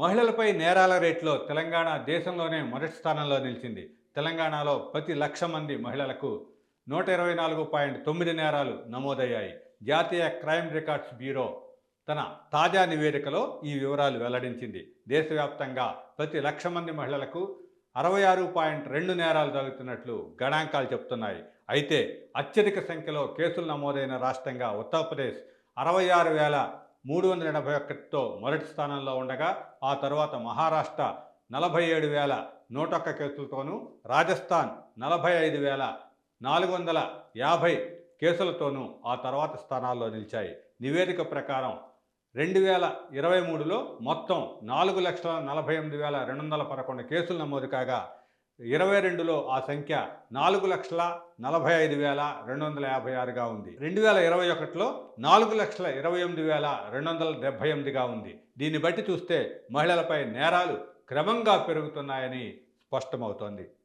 మహిళలపై నేరాల రేట్లో తెలంగాణ దేశంలోనే మొదటి స్థానంలో నిలిచింది. తెలంగాణలో ప్రతి లక్ష మంది మహిళలకు నూట ఇరవై నాలుగు పాయింట్ తొమ్మిది నేరాలు నమోదయ్యాయి. జాతీయ క్రైమ్ రికార్డ్స్ బ్యూరో తన తాజా నివేదికలో ఈ వివరాలు వెల్లడించింది. దేశవ్యాప్తంగా ప్రతి లక్ష మంది మహిళలకు అరవై ఆరు పాయింట్ రెండు నేరాలు జరుగుతున్నట్లు గణాంకాలు చెప్తున్నాయి. అయితే అత్యధిక సంఖ్యలో కేసులు నమోదైన రాష్ట్రంగా ఉత్తరప్రదేశ్ అరవై ఆరు వేల మూడు వందల ఎనభై ఒకటితో మొదటి స్థానంలో ఉండగా ఆ తరువాత మహారాష్ట్ర నలభై ఏడు వేల నూట ఒక్క కేసులతోనూ రాజస్థాన్ నలభై ఐదు వేల నాలుగు వందల యాభై కేసులతోనూ ఆ తర్వాత స్థానాల్లో నిలిచాయి. నివేదిక ప్రకారం రెండు వేల ఇరవై మూడులో మొత్తం నాలుగు లక్షల నలభై ఎనిమిది వేల రెండు వందల పదకొండు కేసులు నమోదు కాగా ఇరవై రెండులో ఆ సంఖ్య నాలుగు లక్షల నలభై ఐదు వేల రెండు వందల యాభై ఆరుగా ఉంది. రెండు వేల ఇరవై ఒకటిలో నాలుగు లక్షల ఇరవై ఎనిమిది వేల రెండు వందల డెబ్బై ఎనిమిదిగా ఉంది. దీన్ని బట్టి చూస్తే మహిళలపై నేరాలు క్రమంగా పెరుగుతున్నాయని స్పష్టమవుతోంది.